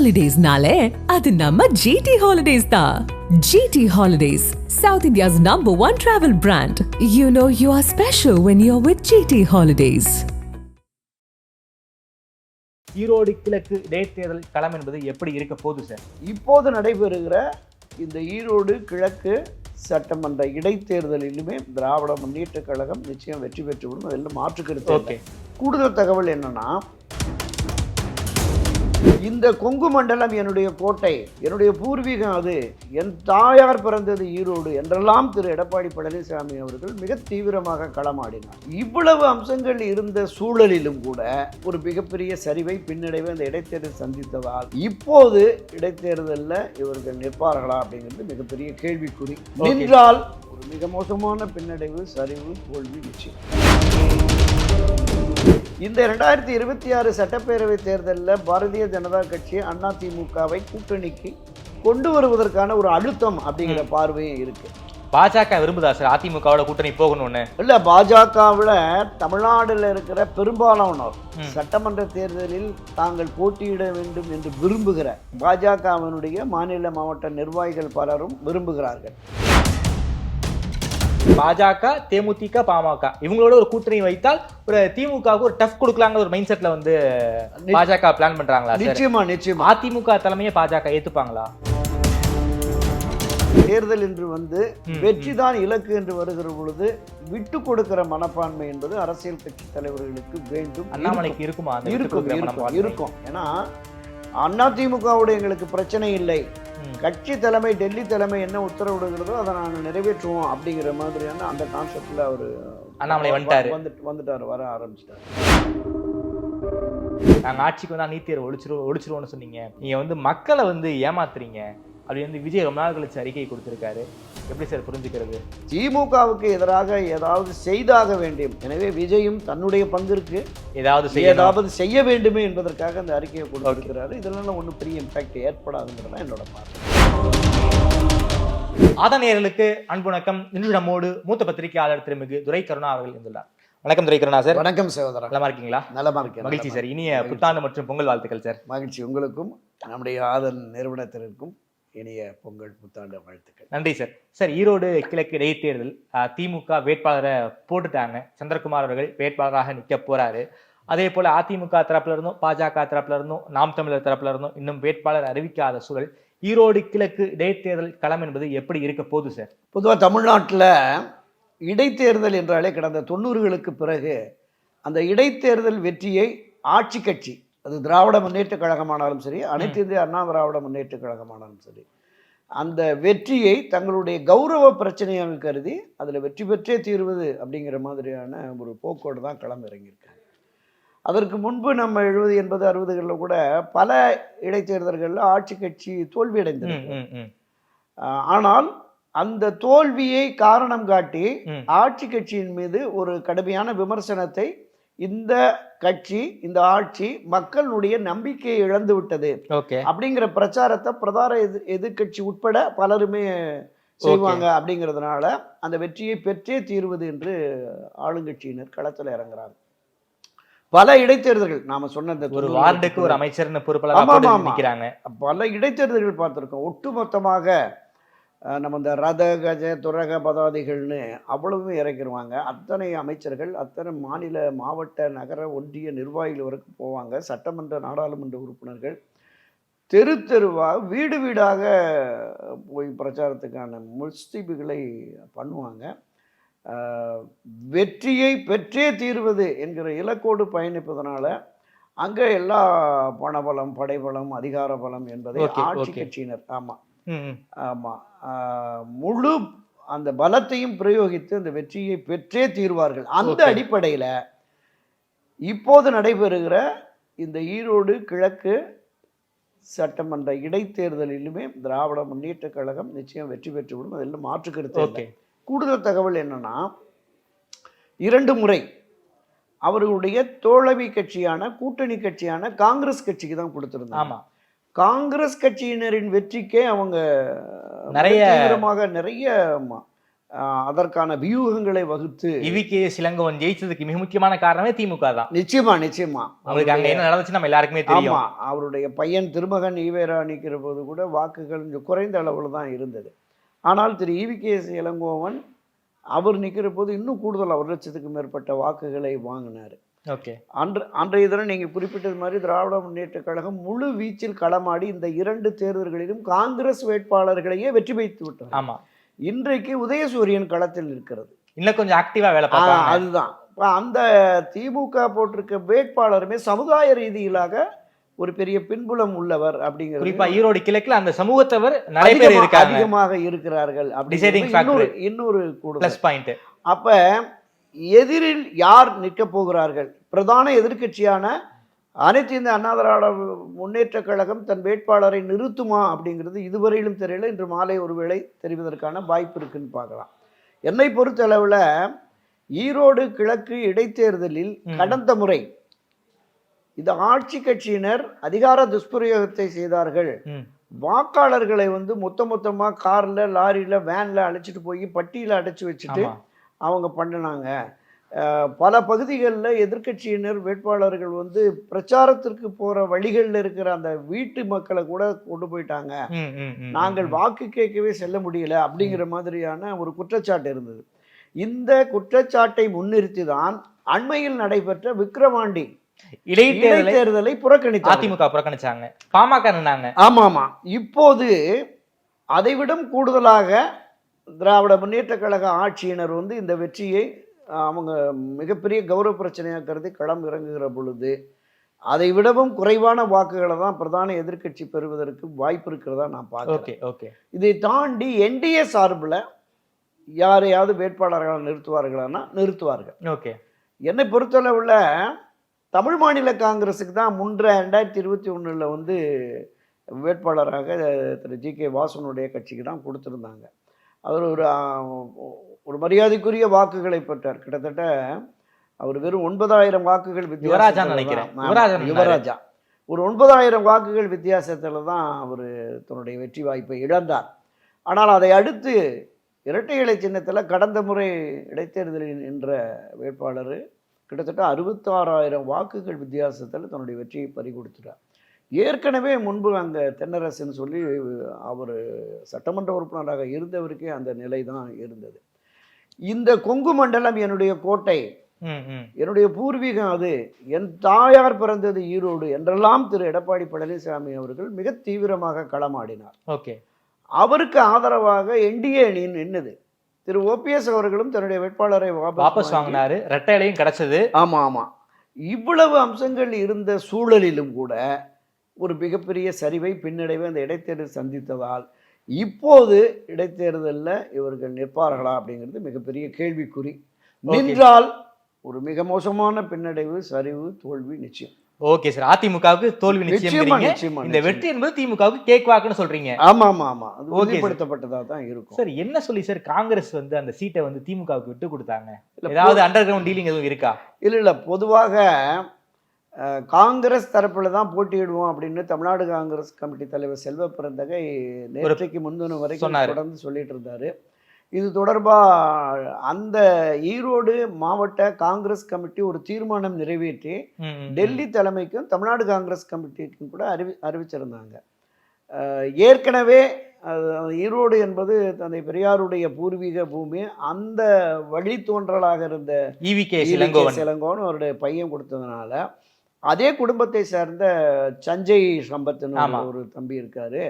ஹாலிடேஸ்னாலே அது நம்ம ஜிடி ஹாலிடேஸ் தான் GT Holidays south India's number one travel brand you know you are special when you are with GT Holidays Erode கிழக்கு இடைத்தேர்தல் களம் என்பது எப்படி இருக்க போகுது சார்? இப்போது நடைபெறுகிற இந்த ஈரோடு கிழக்கு சட்டமன்ற இடைத்தேர்தலிலுமே திராவிட முன்னேற்றக் கழகம் நிச்சயம் வெற்றி பெற்றுவிடும். அதில் மாற்று கருத்து இல்லை. ஓகே. கூடுதல் தகவல் என்னன்னா இந்த கொங்கு மண்டலம் என்னுடைய கோட்டை என்னுடைய பூர்வீகம் அது. என் தாயார் பிறந்தது ஈரோடு என்றெல்லாம் திரு எடப்பாடி பழனிசாமி அவர்கள் மிக தீவிரமாக களமாடினார். இவ்வளவு அம்சங்கள் இருந்த சூழலிலும் கூட ஒரு மிகப்பெரிய சரிவை பின்னடைவை அந்த இடைத்தேர்தல் சந்தித்ததால் இப்போது இடைத்தேர்தலில் இவர்கள் நிற்பார்களா அப்படிங்கிறது மிகப்பெரிய கேள்விக்குறி. நின்றால் ஒரு மிக மோசமான பின்னடைவு சரிவு தோல்வி நிச்சயம் இந்த ரெண்டாயிரத்தி இருபத்தி ஆறு சட்டப்பேரவை தேர்தலில் பாரதிய ஜனதா கட்சி அதிமுகவை கூட்டணிக்கு கொண்டு வருவதற்கான ஒரு அழுத்தம் அப்படிங்கிற பார்வையும் இருக்கு. பாஜக விரும்புதா சார்? அதிமுகவோட கூட்டணி போகணும்னு. இல்ல பாஜகவில் தமிழ்நாடுல இருக்கிற பெரும்பாலானோர் சட்டமன்ற தேர்தலில் தாங்கள் போட்டியிட வேண்டும் என்று விரும்புகிற பாஜகவினுடைய மாநில மாவட்ட நிர்வாகிகள் பலரும் விரும்புகிறார்கள். பாஜக தேமுதிக பாமக. இவங்களோட ஒரு கூட்டணி வைத்தால் ஒரு திமுகவுக்கு ஒரு டஃப் கொடுக்கலாங்கிற ஒரு மைண்ட் செட்ல வந்து பாஜக பிளான் பண்றாங்களா நிச்சயமா நிச்சயமா. அதிமுக தலைமையை பாஜக ஏத்துப்பாங்களா? தேர்தல் என்று வந்து வெற்றி தான் இலக்கு என்று வருகிற பொழுது விட்டு கொடுக்கிற மனப்பான்மை என்பது அரசியல் கட்சி தலைவர்களுக்கு வேண்டும். அண்ணாமலைக்கு இருக்குமா. இருக்கும் இருக்கும் ஏன்னா அதிமுகவோட எங்களுக்கு பிரச்சனை இல்லை. கட்சி தலைமை டெல்லி தலைமை என்ன உத்தரவிடுகிறதோ அதை நாங்கள் நிறைவேற்றுவோம் அப்படிங்கிற மாதிரியான அந்த கான்செப்ட்ல அவர் அண்ணாமலை வந்துட்டாரு. வந்துட்டு வந்துட்டாரு வர ஆரம்பிச்சிட்டாரு. நாங்க ஆட்சிக்கு வந்தா நீட் தேர்வு ஒழிச்சிருவோம் ஒழிச்சிருவோம்னு சொன்னீங்க. நீங்க வந்து மக்களை வந்து ஏமாத்துறீங்க. அப்படி வந்து விஜய் ரொம்ப நாள் கழிச்சு அறிக்கை கொடுத்திருக்காரு. எப்படி சார் புரிஞ்சுக்கிறது? திமுகவுக்கு எதிராக ஏதாவது செய்தாக வேண்டும். எனவே விஜயும் தன்னுடைய பங்கிற்கு ஏதாவது ஏதாவது செய்ய வேண்டுமே என்பதற்காக அந்த அறிக்கையை கொடுத்திருக்கிறாரு இதனால ஒன்றும் பெரிய இம்பாக்ட் ஏற்படாதுங்கிறது என்னோட பார்வை. ஆதநேயர்களுக்கு அன்பு வணக்கம். இன்று நம்மோடு மூத்த பத்திரிகையாளர் திருமிகு துரை கருணா அவர்கள் இருந்துள்ளார். வணக்கம் துரை கருணா சார். வணக்கம் சகோதரா. நலமா இருக்கீங்களா? நலமா இருக்கேன் மகிழ்ச்சி சார். இனிய புத்தாண்டு மற்றும் பொங்கல் வாழ்த்துக்கள் சார். மகிழ்ச்சி. உங்களுக்கும் நம்முடைய ஆதன் நிறுவனத்தினருக்கும் இனிய பொங்கல் புத்தாண்டு வாழ்த்துக்கள். நன்றி சார். சார் ஈரோடு கிழக்கு இடைத்தேர்தல் திமுக வேட்பாளரை போட்டுட்டாங்க. சந்திரகுமார் அவர்கள் வேட்பாளராக நிக்க போறாரு. அதே போல அதிமுக தரப்புல இருந்தும் பாஜக தரப்புல இருந்தும் நாம் தமிழர் தரப்புல இருந்தும் இன்னும் வேட்பாளர் அறிவிக்காத சூழல் ஈரோடு கிழக்கு இடைத்தேர்தல் களம் என்பது எப்படி இருக்க போகுது சார்? பொதுவாக தமிழ்நாட்டில் இடைத்தேர்தல் என்றாலே கடந்த தொண்ணூறுகளுக்கு பிறகு அந்த இடைத்தேர்தல் வெற்றியை ஆட்சி கட்சி அது திராவிட முன்னேற்ற கழகமானாலும் சரி அனைத்து இந்திய அண்ணா திராவிட முன்னேற்ற கழகமானாலும் சரி அந்த வெற்றியை தங்களுடைய கௌரவ பிரச்சனையாக கருதி அதில் வெற்றி பெற்றே தீர்வது அப்படிங்கிற மாதிரியான ஒரு போக்கோடு தான் களம் இறங்கியிருக்காங்க அதற்கு முன்பு நம்ம எழுபது எண்பது அறுபதுகளில் கூட பல இடைத்தேர்தல்களில் ஆட்சி கட்சி ம். ஆஹ் ஆனால் அந்த தோல்வியை காரணம் காட்டி. ஆட்சி கட்சியின் மீது ஒரு கடுமையான விமர்சனத்தை இந்த கட்சி இந்த ஆட்சி மக்களுடைய நம்பிக்கையை இழந்து விட்டது. அப்படிங்கிற பிரச்சாரத்தை பிரதான எதிர் எதிர்க்கட்சி உட்பட பலருமே செய்வாங்க அப்படிங்கிறதுனால அந்த வெற்றியை பெற்றே தீர்வது என்று ஆளுங்கட்சியினர் களத்தில் இறங்குறாங்க. பல இடைத்தேர்தல்கள் நாம சொன்ன இந்த ஒரு வார்டுக்கு ஒரு அமைச்சர்னு ஆமா, பொறுப்பாளர் பல இடைத்தேர்தல்கள் பார்த்துருக்கோம். ஒட்டுமொத்தமாக நம்ம இந்த ரத கஜ துரக பதாதிகள்னு அவ்வளவும் இறக்கிடுவாங்க அத்தனை அமைச்சர்கள் அத்தனை மாநில மாவட்ட நகர ஒன்றிய நிர்வாகிகள் வரைக்கும் போவாங்க சட்டமன்ற நாடாளுமன்ற உறுப்பினர்கள் தெரு தெருவாக வீடு வீடாக போய் பிரச்சாரத்துக்கான முஸ்தீபுகளை பண்ணுவாங்க வெற்றியை பெற்றே தீர்வது என்கிற இலக்கோடு பயணிப்பதனால அங்கே எல்லா பணபலம் படைபலம் அதிகார பலம் என்பதை ஆட்சி. கட்சியினர் ஆமாம். ஆமாம் முழு அந்த பலத்தையும் பிரயோகித்து அந்த வெற்றியை பெற்றே தீர்வார்கள். அந்த. அடிப்படையில் இப்போது நடைபெறுகிற இந்த ஈரோடு கிழக்கு சட்டமன்ற இடைத்தேர்தலிலுமே திராவிட முன்னேற்ற கழகம் நிச்சயம் வெற்றி பெற்றுவிடும். அதில் மாற்று கருத்து கூடுதல் தகவல் என்னன்னா இரண்டு முறை அவர்களுடைய தோழமை கட்சியான கூட்டணி கட்சியான காங்கிரஸ் கட்சிக்கு தான் கொடுத்திருந்தாங்க. ஆமா. காங்கிரஸ் கட்சியினரின் வெற்றிக்கே அவங்க நிறைய- மிக தீவிரமாக நிறைய அதற்கான வியூகங்களை வகுத்து இவிகே இளங்கோவன் ஜெயிச்சதுக்கு மிக முக்கியமான காரணமே திமுக தான். நிச்சயமா நிச்சயமா. அவங்களுக்கு அங்க என்ன நடந்துச்சு நம்ம எல்லாருக்குமே தெரியும். அவருடைய பையன் திருமகன் ஈவேரா நிற்கிற போது கூட வாக்குகள் கொஞ்சம் குறைந்த அளவில் தான் இருந்தது. ஆனால் திரு ஈவிகேஎஸ் இளங்கோவன் அவர் நிற்கிற போது இன்னும் கூடுதல் ஒரு லட்சத்துக்கு மேற்பட்ட வாக்குகளை வாங்கினார். ஓகே. அன்று அன்றைய தினம் நீங்கள் குறிப்பிட்டது மாதிரி திராவிட முன்னேற்றக் கழகம் முழு வீச்சில் களமாடி இந்த இரண்டு தேர்தல்களிலும் காங்கிரஸ் வேட்பாளர்களையே வெற்றி வைத்து விட்டார் ஆமா. இன்றைக்கு உதயசூரியன் களத்தில் இருக்கிறது இன்னும் கொஞ்சம் ஆக்டிவா வேலை அதுதான். இப்ப அந்த திமுக போட்டிருக்க வேட்பாளருமே சமுதாய ரீதியிலாக ஒரு பெரிய பின்புலம் உள்ளவர் அப்படிங்கிறது குறிப்பா ஈரோடு கிழக்குல அந்த சமூகத்தவர் அதிகமாக இருக்கிறார்கள் factor. இன்னொரு இன்னொரு பிளஸ் பாயிண்ட் அப்ப எதிரில் யார் நிற்க போகிறார்கள்? பிரதான எதிர்க்கட்சியான அனைத்து இந்த அண்ணா திராவிட முன்னேற்றக் கழகம் தன் வேட்பாளரை நிறுத்துமா அப்படிங்கிறது இதுவரையிலும் தெரியல. இன்று மாலை ஒருவேளை தெரிவதற்கான வாய்ப்பு இருக்குன்னு பார்க்கலாம். என்னை பொறுத்தளவுல ஈரோடு கிழக்கு இடைத்தேர்தலில். கடந்த முறை இந்த ஆட்சி கட்சியினர் அதிகார துஷ்பிரயோகத்தை செய்தார்கள். வாக்காளர்களை வந்து மொத்த மொத்தமா கார்ல லாரியில வேன்ல அழைச்சிட்டு போய் பட்டியல அடைச்சு வச்சுட்டு அவங்க பண்ணினாங்க. பல பகுதிகளில் எதிர்க்கட்சியினர் வேட்பாளர்கள் வந்து பிரச்சாரத்திற்கு போற வழிகளில் இருக்கிற அந்த வீட்டு மக்களை கூட கொண்டு போயிட்டாங்க. நாங்கள். வாக்கு கேட்கவே செல்ல முடியல அப்படிங்கிற மாதிரியான ஒரு குற்றச்சாட்டு இருந்தது. இந்த குற்றச்சாட்டை முன்னிறுத்தி தான் அண்மையில் நடைபெற்ற விக்கிரவாண்டி இடைத்தேர்தலை புறக்கணித்தார் அதிமுக புறக்கணிச்சாங்க. பாமக ஆமா ஆமா இப்போது அதைவிடம் கூடுதலாக திராவிட முன்னேற்ற கழக ஆட்சியினர் வந்து இந்த வெற்றியை அவங்க மிகப்பெரிய கௌரவ பிரச்சனையாக கருதி களம் இறங்குகிற பொழுது அதை விடவும் குறைவான வாக்குகளை தான் பிரதான எதிர்க்கட்சி பெறுவதற்கு வாய்ப்பு இருக்கிறதா நான் பார்க்கிறேன். Okay okay. இதை தாண்டி என்டிஏ சார்பில் யாரையாவது வேட்பாளர்களை நிறுத்துவார்களானா நிறுத்துவார்கள். ஓகே. என்னை பொறுத்தளவில் தமிழ் மாநில காங்கிரஸுக்கு தான் முன்ற ரெண்டாயிரத்தி இருபத்தி ஒன்றில் வந்து வேட்பாளராக திரு ஜி கே வாசனுடைய கட்சிக்கு தான் கொடுத்துருந்தாங்க. அவர் ஒரு ஒரு மரியாதைக்குரிய வாக்குகளை பெற்றார். கிட்டத்தட்ட அவர் வெறும் ஒன்பதாயிரம் வாக்குகள் யுவராஜான்னு நினைக்கிறேன். யுவராஜா. ஒரு ஒன்பதாயிரம் வாக்குகள் வித்தியாசத்தில் தான் அவர் தன்னுடைய வெற்றி வாய்ப்பை இழந்தார். ஆனால் அதை அடுத்து இரட்டை இலை சின்னத்தில் கடந்த முறை இடைத்தேர்தலில் நின்ற வேட்பாளர் கிட்டத்தட்ட அறுபத்தாறாயிரம் வாக்குகள் வித்தியாசத்தில் தன்னுடைய வெற்றியை பறி கொடுத்துட்டார் ஏற்கனவே முன்பு அங்கே தென்னரசுன்னு சொல்லி அவர் சட்டமன்ற உறுப்பினராக இருந்தவருக்கே அந்த நிலை தான் இருந்தது. இந்த கொங்கு மண்டலம் என்னுடைய கோட்டை. என்னுடைய பூர்வீகம் அது. என் தாயார் பிறந்தது ஈரோடு என்றெல்லாம் திரு எடப்பாடி பழனிசாமி அவர்கள் மிக தீவிரமாக களமாடினார். ஓகே. அவருக்கு ஆதரவாக என்டிஏ அணி நின்னது. திரு ஓபிஎஸ் அவர்களும் தன்னுடைய வேட்பாளரை வாபஸ் வாபஸ் வாங்கி வாங்கினாரு. ரெட்டை இலையும் கிடைச்சது. ஆமா ஆமா. இவ்வளவு அம்சங்கள் இருந்த சூழலிலும் கூட ஒரு மிகப்பெரிய சரிவை பின்னடைவை அந்த இடைத்தேர்தல் சந்தித்ததால் இப்போது இடைத்தேர்தலில் இவர்கள் நிற்பார்களா அப்படிங்கிறது மிகப்பெரிய கேள்விக்குறி. நின்றால் ஒரு மிக மோசமான பின்னடைவு சரிவு தோல்வி நிச்சயம். Okay sir. அதிமுகவுக்கு தோல்வி நிச்சயம் இந்த. வெற்றி என்பது திமுகவுக்கு கேக் வாக்குன்னு சொல்றீங்க. ஆமா ஆமா ஆமா அது. உறுதிப்படுத்தப்பட்டதா தான் இருக்கும். சார் என்ன சொல்லி சார் காங்கிரஸ் வந்து அந்த சீட்டை வந்து திமுகவுக்கு விட்டு கொடுத்தாங்க? ஏதாவது அண்டர் கிரவுண்ட் டீலிங் எதுவும் இருக்கா? இல்ல இல்ல. பொதுவாக காங்கிரஸ் தரப்புல தான் போட்டியிடுவோம் அப்படின்னு தமிழ்நாடு காங்கிரஸ் கமிட்டி தலைவர் செல்வ பிறந்தகை நேற்றைக்கு முன்தின வரைக்கும். தொடர்ந்து சொல்லிட்டு இருந்தாரு இது தொடர்பா அந்த ஈரோடு மாவட்ட காங்கிரஸ் கமிட்டி ஒரு தீர்மானம் நிறைவேற்றி. டெல்லி தலைமைக்கும் தமிழ்நாடு காங்கிரஸ் கமிட்டிக்கும் கூட அறிவி அறிவிச்சிருந்தாங்க ஏற்கனவே ஈரோடு என்பது தந்தை பெரியாருடைய பூர்வீக பூமி அந்த வழி தோன்றலாக இருந்த சிலங்கோன்னு அவருடைய பையன் கொடுத்ததுனால அதே குடும்பத்தை சேர்ந்த சஞ்சய் சம்பத்னு ஆமா. ஒரு தம்பி இருக்காரு.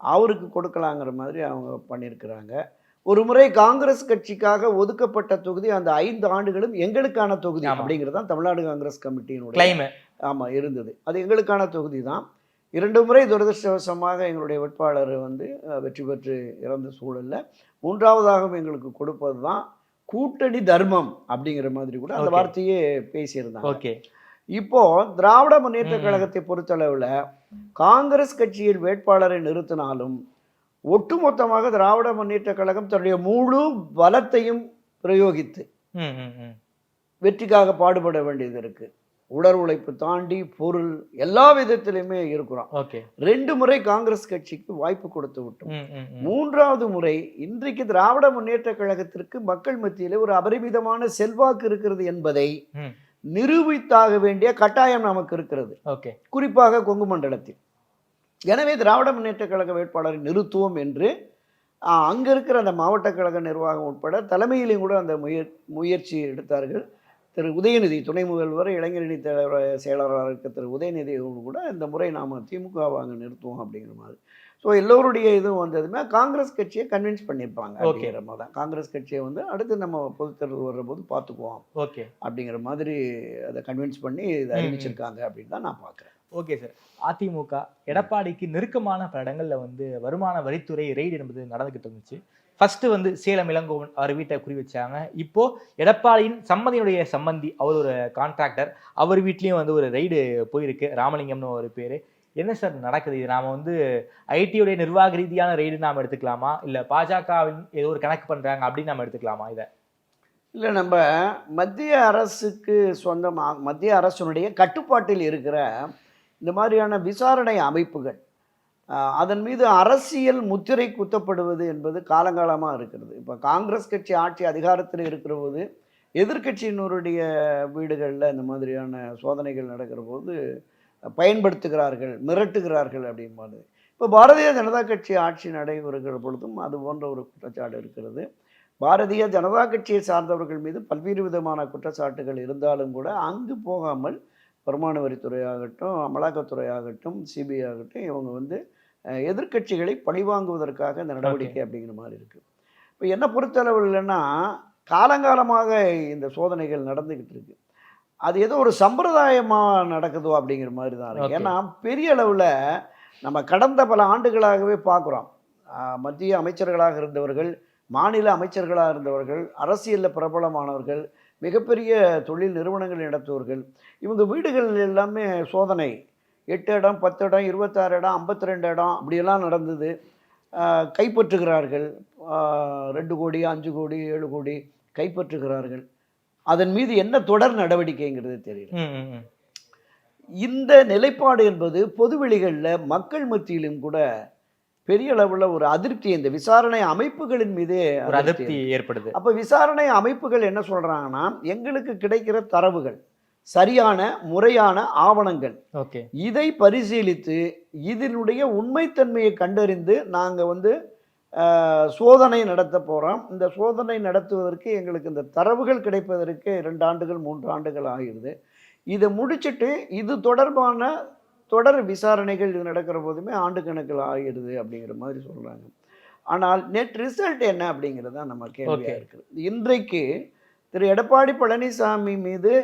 அவருக்கு கொடுக்கலாங்கிற மாதிரி அவங்க பண்ணியிருக்கிறாங்க. ஒரு முறை காங்கிரஸ் கட்சிக்காக ஒதுக்கப்பட்ட தொகுதி அந்த ஐந்து ஆண்டுகளும் எங்களுக்கான தொகுதி. அப்படிங்கிறது தான் தமிழ்நாடு காங்கிரஸ் கமிட்டியினுடைய கிளைம் ஆமா இருந்தது. அது எங்களுக்கான தொகுதி தான். இரண்டு முறை துரதிருஷ்டவசமாக எங்களுடைய வேட்பாளர் வந்து வெற்றி பெற்று இறந்த சூழல்ல மூன்றாவதாகவும் எங்களுக்கு கொடுப்பது தான் கூட்டணி தர்மம் அப்படிங்கிற மாதிரி கூட அந்த. வார்த்தையே பேசியிருந்தாங்க. ஓகே இப்போ திராவிட முன்னேற்ற. கழகத்தை பொறுத்தளவுல காங்கிரஸ் கட்சியில் வேட்பாளரை நிறுத்தினாலும் ஒட்டுமொத்தமாக திராவிட முன்னேற்ற கழகம் தன்னுடைய முழு பலத்தையும் பிரயோகித்து வெற்றிக்காக பாடுபட வேண்டியது இருக்கு உடல் உழைப்பு தாண்டி பொருள் எல்லா விதத்திலுமே இருக்கிறோம் ரெண்டு முறை காங்கிரஸ் கட்சிக்கு வாய்ப்பு கொடுத்து விட்டோம். மூன்றாவது முறை இன்றைக்கு திராவிட முன்னேற்ற கழகத்திற்கு மக்கள் மத்தியிலே ஒரு அபரிமிதமான செல்வாக்கு இருக்கிறது என்பதை. நிரூபித்தாக வேண்டிய கட்டாயம் நமக்கு இருக்கிறது. ஓகே. குறிப்பாக கொங்கு மண்டலத்தில். எனவே திராவிட முன்னேற்ற கழக வேட்பாளரை நிறுத்துவோம் என்று அங்க இருக்கிற அந்த மாவட்ட கழக நிர்வாகம் உட்பட தலைமையிலையும் கூட அந்த முயற் முயற்சி எடுத்தார்கள். திரு உதயநிதி துணை முதல்வர் இளைஞரணி தலைவர் செயலாளராக இருக்க திரு உதயநிதி கூட இந்த முறை நாம் திமுக வாங்க நிறுத்துவோம் அப்படிங்கிற மாதிரி. ஸோ எல்லோருடைய இதுவும் வந்ததுமே காங்கிரஸ் கட்சியை கன்வின்ஸ் பண்ணியிருப்பாங்க. அப்படிங்கிற மாதிரி தான். காங்கிரஸ் கட்சியை வந்து அடுத்து நம்ம பொதுத் தேர்தல் வர்றபோது பார்த்துக்குவோம். ஓகே அப்படிங்கிற மாதிரி அதை கன்வின்ஸ் பண்ணி இதை. அறிவிச்சிருக்காங்க அப்படின்னு தான் நான் பார்க்குறேன். ஓகே சார் அதிமுக எடப்பாடிக்கு நெருக்கமான பல இடங்கள்ல வந்து வருமான வரித்துறை ரெய்டு என்பது நடந்துகிட்டு இருந்துச்சு. ஃபர்ஸ்ட் வந்து சேலம் இளங்கோவன் அவர் வீட்டை குறி வச்சாங்க. இப்போ எடப்பாடியின் சம்மதியினுடைய சம்மந்தி அவர் ஒரு கான்ட்ராக்டர் அவர் வீட்லயும் வந்து ஒரு ரெய்டு போயிருக்கு. ராமலிங்கம்னு ஒரு பேரு. என்ன சார் நடக்குது? இது நாம வந்து ஐடியுடைய நிர்வாக ரீதியான ரெய்டு நாம எடுத்துக்கலாமா? இல்ல பாஜகவின் ஏதோ ஒரு கணக்கு பண்றாங்க அப்படின்னு நம்ம எடுத்துக்கலாமா இதை? இல்லை நம்ம மத்திய அரசுக்கு சொந்தமாக மத்திய அரசினுடைய கட்டுப்பாட்டில் இருக்கிற இந்த மாதிரியான விசாரணை அமைப்புகள் அதன் மீது அரசியல் முத்திரை குத்தப்படுவது என்பது காலங்காலமாக இருக்கிறது. இப்போ காங்கிரஸ் கட்சி ஆட்சி அதிகாரத்தில் இருக்கிற போது எதிர்கட்சியினருடைய வீடுகளில் இந்த மாதிரியான சோதனைகள் நடக்கிற போது பயன்படுத்துகிறார்கள் மிரட்டுகிறார்கள் அப்படின்பாடு இப்போ பாரதிய ஜனதா கட்சி ஆட்சி நடைபெறுகிற பொழுதும் அது போன்ற ஒரு குற்றச்சாட்டு இருக்கிறது. பாரதிய ஜனதா கட்சியை சார்ந்தவர்கள் மீது பல்வேறு விதமான குற்றச்சாட்டுகள் இருந்தாலும் கூட அங்கு போகாமல் வருமான வரித்துறை ஆகட்டும் அமலாக்கத்துறை ஆகட்டும் சிபிஐ ஆகட்டும் இவங்க வந்து அஹ், எதிர்க்கட்சிகளை பழிவாங்குவதற்காக இந்த நடவடிக்கை அப்படிங்கிற மாதிரி இருக்கு. இப்போ என்ன பொறுத்தளவு இல்லைன்னா காலங்காலமாக இந்த சோதனைகள் நடந்துக்கிட்டு இருக்கு. அது ஏதோ ஒரு சம்பிரதாயமாக நடக்குதோ அப்படிங்கிற மாதிரி தான் இருக்கு. Okay. ஏன்னா பெரிய அளவில் நம்ம கடந்த பல ஆண்டுகளாகவே பார்க்குறோம். மத்திய அமைச்சர்களாக இருந்தவர்கள் மாநில அமைச்சர்களாக இருந்தவர்கள் அரசியலில் பிரபலமானவர்கள் மிகப்பெரிய தொழில் நிறுவனங்கள் நடத்துவர்கள் இவங்க வீடுகள் எல்லாமே சோதனை. எட்டு இடம் பத்து இடம் இருபத்தாறு இடம் ஐம்பத்தி ரெண்டு இடம் அப்படியெல்லாம் நடந்தது. கைப்பற்றுகிறார்கள். ரெண்டு கோடி அஞ்சு கோடி ஏழு கோடி கைப்பற்றுகிறார்கள். அதன் மீது என்ன தொடர் நடவடிக்கைங்கிறது தெரியல. இந்த நிலைப்பாடு என்பது பொதுவெளிகளில் மக்கள் மத்தியிலும் கூட பெரிய அளவில் ஒரு அதிருப்தி இந்த விசாரணை அமைப்புகளின் மீதே ஒரு அதிருப்தி ஏற்படுது. அப்போ விசாரணை அமைப்புகள் என்ன சொல்றாங்கன்னா எங்களுக்கு கிடைக்கிற தரவுகள் சரியான முறையான ஆவணங்கள் ஓகே. இதை பரிசீலித்து இதனுடைய உண்மைத்தன்மையை கண்டறிந்து நாங்கள் வந்து சோதனை நடத்த போகிறோம் இந்த சோதனை நடத்துவதற்கு எங்களுக்கு இந்த தரவுகள் கிடைப்பதற்கு ரெண்டு ஆண்டுகள் மூன்று ஆண்டுகள் ஆகிடுது. இதை முடிச்சிட்டு இது தொடர்பான தொடர் விசாரணைகள் இது நடக்கிற போதுமே ஆண்டு கணக்கில் ஆகிடுது அப்படிங்கிற மாதிரி சொல்கிறாங்க ஆனால் நெட் ரிசல்ட் என்ன அப்படிங்கிறது தான் நம்ம. கேள்வியாக இருக்குது. இன்றைக்கு திரு எடப்பாடி பழனிசாமி மீது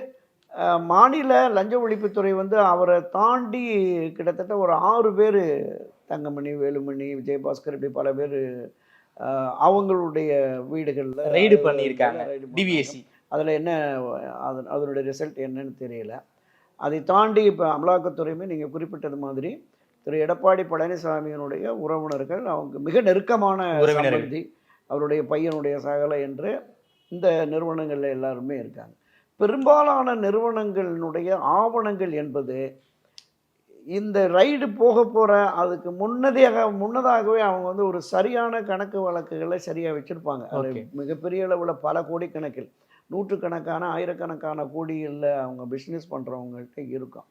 மாநில லஞ்ச ஒழிப்புத்துறை வந்து அவரை தாண்டி கிட்டத்தட்ட ஒரு ஆறு பேர் தங்கமணி வேலுமணி விஜயபாஸ்கர் இப்படி பல பேர் அவங்களுடைய வீடுகளில் ரெய்டு பண்ணியிருக்காங்க. டிவிஎஸ்சி அதில் என்ன அது அதனுடைய ரிசல்ட் என்னன்னு தெரியல. அதை தாண்டி இப்போ அமலாக்கத்துறையுமே நீங்கள் குறிப்பிட்டது மாதிரி திரு. எடப்பாடி பழனிசாமியினுடைய உறவினர்கள் அவங்க மிக நெருக்கமான. சம்பந்தி அவருடைய பையனுடைய சகலை என்று இந்த நிறுவனங்கள்ல எல்லாருமே இருக்காங்க. பெரும்பாலான நிறுவனங்களினுடைய ஆவணங்கள் என்பது இந்த ரைடு போக போகிற அதுக்கு முன்னதாக முன்னதாகவே அவங்க வந்து ஒரு சரியான கணக்கு வழக்குகளை சரியாக வச்சுருப்பாங்க. அது. மிகப்பெரிய அளவில் பல கோடிக்கணக்கில் நூற்றுக்கணக்கான ஆயிரக்கணக்கான கோடிகளில் அவங்க பிஸ்னஸ் பண்ணுறவங்கள்ட்ட இருக்கும்.